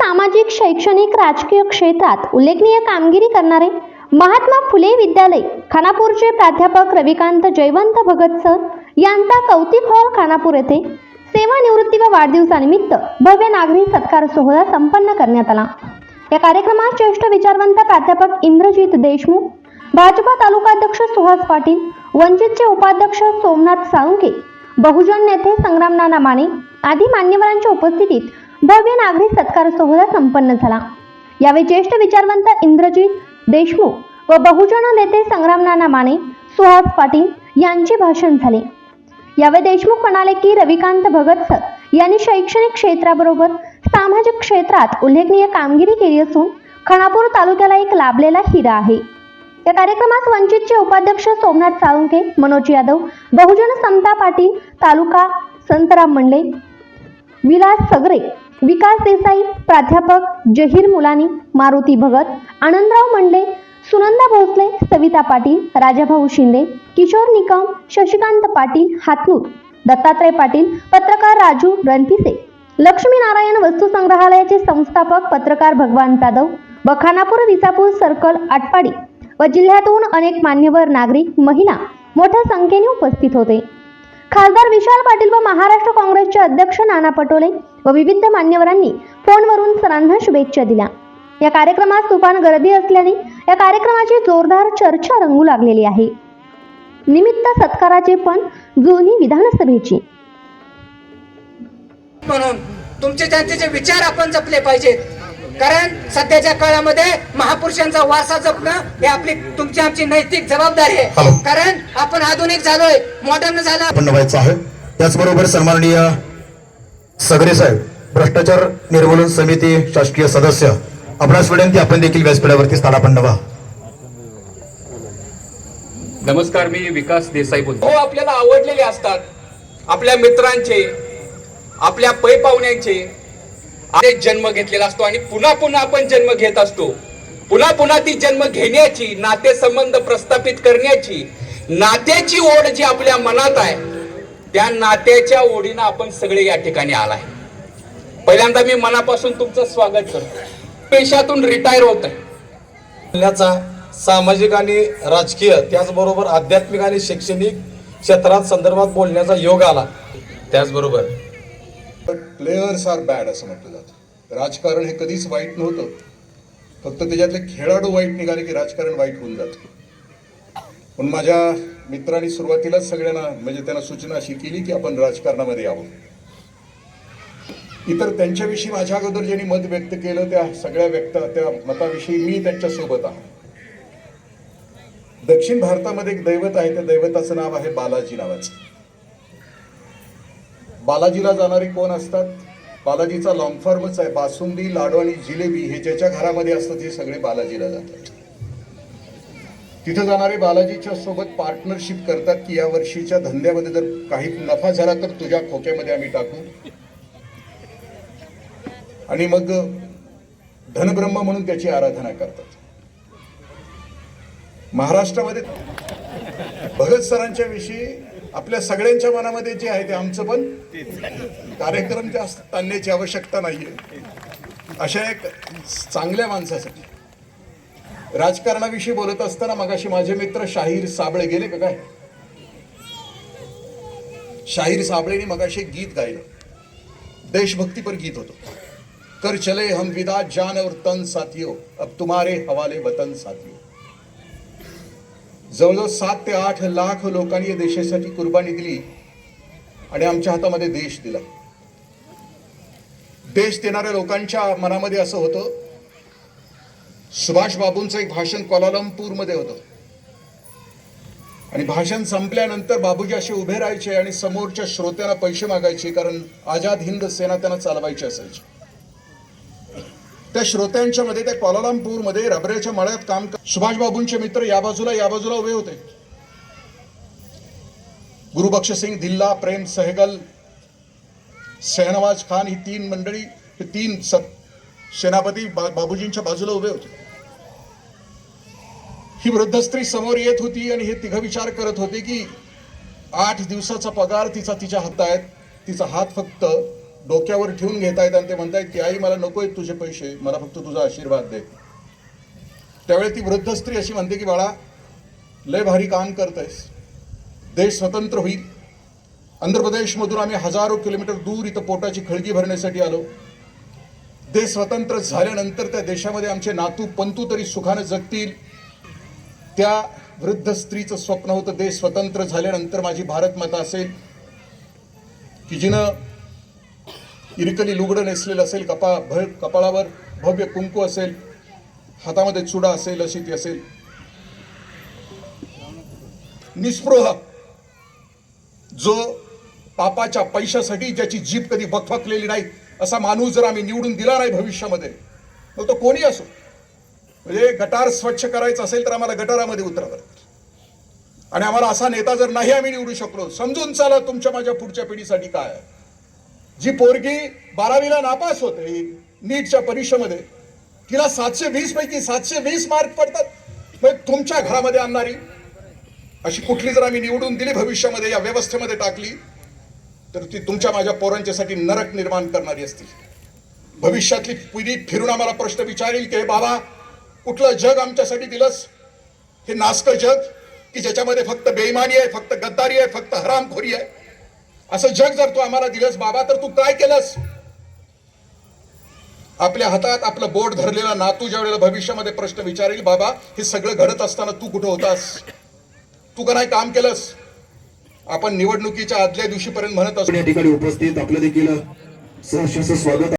सामाजिक शैक्षणिक राजकीय क्षेत्रात उल्लेखनीय कामगिरी करणारे महात्मा फुले विद्यालय खानापूरचे प्राध्यापक रविकांत जयवंत भगत सर यांचा कौतिक हॉल खानापूर येथे सेवानिवृत्ती व वाढदिवसानिमित्त भव्य नागरी सत्कार सोहळा संपन्न करण्यात आला. या कार्यक्रमात ज्येष्ठ विचारवंत प्राध्यापक इंद्रजित देशमुख भाजपा तालुकाध्यक्ष सुहास पाटील वंचितचे उपाध्यक्ष सोमनाथ साळुंके बहुजन नेते संग्राम नाना माने आदी मान्यवरांच्या उपस्थितीत भव्य नागरी सत्कार सोहळा संपन्न झाला. यावेळी ज्येष्ठ विचारवंत इंद्रजीत देशमुख व बहुजन नेते संग्राम नाना माने सुहास पाटील यांचे भाषण झाले. यावेळी देशमुख म्हणाले की रविकांत भगत सर यांनी शैक्षणिक क्षेत्राबरोबर सामाजिक क्षेत्रात उल्लेखनीय कामगिरी केली असून खानापूर तालुक्याला एक लाभलेला हिरा आहे. या कार्यक्रमात वंचितचे उपाध्यक्ष सोमनाथ साळुंके मनोज यादव बहुजन समता पाटील तालुका संतराम मंडले विलास सगरे विकास देसाई प्राध्यापक जहीर मुलानी मारुती भगत आनंदराव मंडले सुनंदा भोसले सविता पाटील राजाभाऊ शिंदे किशोर निकम शशिकांत पाटील हातनूर दत्तात्रय पाटील पत्रकार राजू रणपिसे लक्ष्मीनारायण वस्तू संग्रहालयाचे संस्थापक पत्रकार भगवान जाधव व खानापूर विसापूर सर्कल आटपाडी व जिल्ह्यातून अनेक मान्यवर नागरिक महिला मोठ्या संख्येने उपस्थित होते. खासदार विशाल पाटील व महाराष्ट्र काँग्रेसचे अध्यक्ष नाना पटोले व विविध मान्यवरांनी फोनवरून सरांना शुभेच्छा दिल्या. या कार्यक्रमात तुफान गर्दी असल्याने या कार्यक्रमाची जोरदार चर्चा रंगू लागलेली आहे. निमित्त सत्काराचे पण जुनी विधानसभेची. म्हणून तुमचे जनतेचे विचार आपण जपले पाहिजेत. कारण सध्याच्या काळामध्ये महापुरुषांचा वारसा जपणं हे आपली तुमची आमची नैतिक जबाबदारी आहे. कारण आपण आधुनिक झालोय मॉडर्न झालो. आपण व्हायचं आहे. त्याचबरोबर सन्माननीय सगरे साहेब भ्रष्टाचार निर्मूलन समिती शासकीय सदस्य. आपणास विनंती आपण देखील व्यासपीठावरती स्थानापन्न व्हा. नमस्कार मी विकास देसाई बोलतो. हो आपल्याला आवडलेले असतात. आपल्या मित्रांचे आपल्या पै पाहुण्यांचे. आपले जन्म घेतलेला असतो आणि पुन्हा पुन्हा आपण जन्म घेत असतो. पुन्हा पुन्हा ती जन्म घेण्याची नातेसंबंध प्रस्थापित करण्याची नात्याची ओढ जी आपल्या मनात आहे त्या नात्याच्या ओढीनं आपण सगळे या ठिकाणी आलाय. पहिल्यांदा मी मनापासून तुमचं स्वागत करतो पेशातून रिटायर होत आहे सामाजिक आणि राजकीय त्याचबरोबर आध्यात्मिक आणि शैक्षणिक क्षेत्रात संदर्भात बोलण्याचा योग आला. त्याचबरोबर प्लेयर्स आर बॅड असं म्हटलं जातं. राजकारण हे कधीच वाईट नव्हतं. फक्त त्याच्यातले खेळाडू वाईट निघाले की राजकारण वाईट होऊन जातं. पण माझ्या मित्रांनी सुरुवातीलाच सगळ्यांना म्हणजे त्यांना सूचना अशी केली की आपण राजकारणामध्ये यावं. इतर त्यांच्याविषयी माझ्या अगोदर ज्यांनी मत व्यक्त केलं त्या सगळ्या व्यक्त त्या मताविषयी मी त्यांच्यासोबत आहे. दक्षिण भारतामध्ये एक दैवत आहे त्या दैवताचं नाव आहे बालाजी नावाचं. बालाजीला जाणारे कोण असतात? बालाजीचा लॉंग फॉर्मच आहे बासुंदी लाडू आणि जिलेबी हे ज्याच्या घरामध्ये असतात ते सगळे बालाजीला जातात. तिथं जाणारे बालाजीच्या सोबत पार्टनरशिप करतात की या वर्षीच्या धंद्यामध्ये जर काही नफा झाला तर तुझ्या खोक्यामध्ये आम्ही टाकू. आणि मग धनब्रह्म म्हणून त्याची आराधना करतात. महाराष्ट्रामध्ये भगत सरांच्या विषयी आपल्या सगळ्यांच्या मनामध्ये जे आहे ते आमचं पण कार्यक्रम जास्त आणण्याची आवश्यकता नाहीये. अशा एक चांगल्या माणसासाठी. राजकारणाविषयी बोलत असताना मगाशी माझे मित्र शाहीर साबळे गेले का काय? शाहीर साबळेने मगाशी गीत गायलं. देशभक्तीपर गीत होतं. कर चले हम विदा जान और तन साथियो अब तुम्हारे हवाले वतन साथियो. जवळजवळ सात ते आठ लाख लोकांनी या देशासाठी कुर्बानी दिली आणि आमच्या हातामध्ये देश दिला. देश देणाऱ्या लोकांच्या मनामध्ये असं होतं सुभाष बाबूंचं एक भाषण कोलालंपूरमध्ये होतं. आणि भाषण संपल्यानंतर बाबूजी असे उभे राहायचे आणि समोरच्या श्रोत्यांना पैसे मागायचे कारण आझाद हिंद सेना त्यांना चालवायची असायची. त्या श्रोत्यांच्या मध्ये त्या कोलालंपूरमध्ये रबऱ्याच्या मळ्यात काम कर सुभाष बाबूंचे मित्र या बाजूला या बाजूला उभे होते. गुरुबक्ष सिंग दिल्ला प्रेम सहगल शहनवाज खान ही तीन मंडळी हे तीन सेनापती बा, बाबूजींच्या बाजूला उभे होते. ही वृद्ध स्त्री समोर येत होती आणि हे तिघ विचार करत होते की आठ दिवसाचा पगार तिचा तिच्या हातात तिचा हात फक्त डोक्यावर ठेवून घेतायत आणि ते म्हणतायत की आई मला नको आहेत तुझे पैसे मला फक्त तुझा आशीर्वाद दे. त्यावेळी ती वृद्ध स्त्री अशी म्हणते की बाळा लय भारी काम करतायस. देश स्वतंत्र होईल. आंध्र प्रदेशमधून आम्ही हजारो किलोमीटर दूर इथं पोटाची खळगी भरण्यासाठी आलो. देश स्वतंत्र झाल्यानंतर त्या देशामध्ये आमचे नातू पंतू तरी सुखानं जगतील. त्या वृद्ध स्त्रीचं स्वप्न होतं देश स्वतंत्र झाल्यानंतर माझी भारत माता असेल. की जिनं इरकली लुगडं नेसलेलं असेल कपा भय कपाळावर भव्य कुंकू असेल हातामध्ये चुडा असेल अशी ती असेल. निस्पृह. जो पापाच्या पैशासाठी ज्याची जीभ कधी बकफकलेली नाही असा माणूस जर आम्ही निवडून दिला नाही भविष्यामध्ये मग तो कोणी असो? म्हणजे गटार स्वच्छ करायचं असेल तर आम्हाला गटारामध्ये उतरावं लागेल. आणि आम्हाला असा नेता जर नाही आम्ही निवडू शकलो समजून चाला तुमच्या माझ्या पुढच्या पिढीसाठी काय जी पोरगी बारावीला नापास होते नीटच्या परीक्षेमध्ये तिला सातशे वीस पैकी सातशे वीस मार्क पडतात. मग तुमच्या घरामध्ये आणणारी अशी कुठली जर आम्ही निवडून दिली भविष्यामध्ये या व्यवस्थेमध्ये टाकली तर ती तुमच्या माझ्या पोरांच्यासाठी नरक निर्माण करणारी असतील. भविष्यातली पिढी फिरून आम्हाला प्रश्न विचारेल की बाबा कुठलं जग आमच्यासाठी दिलंस? हे नास्क जग की ज्याच्यामध्ये फक्त बेईमानी आहे फक्त गद्दारी आहे फक्त हरामखोरी आहे? असं जग जर तू आम्हाला दिलंस बाबा तर तू काय केलंस? आपल्या हातात आपलं बोट धरलेला नातू ज्या वेळेला भविष्यामध्ये प्रश्न विचारेल बाबा हे सगळं घडत असताना तू कुठं होतास? तू का नाही काम केलंस? आपण निवडणुकीच्या आदल्या दिवशीपर्यंत म्हणत असतो. या ठिकाणी उपस्थित आपलं देखील सहर्ष स्वागत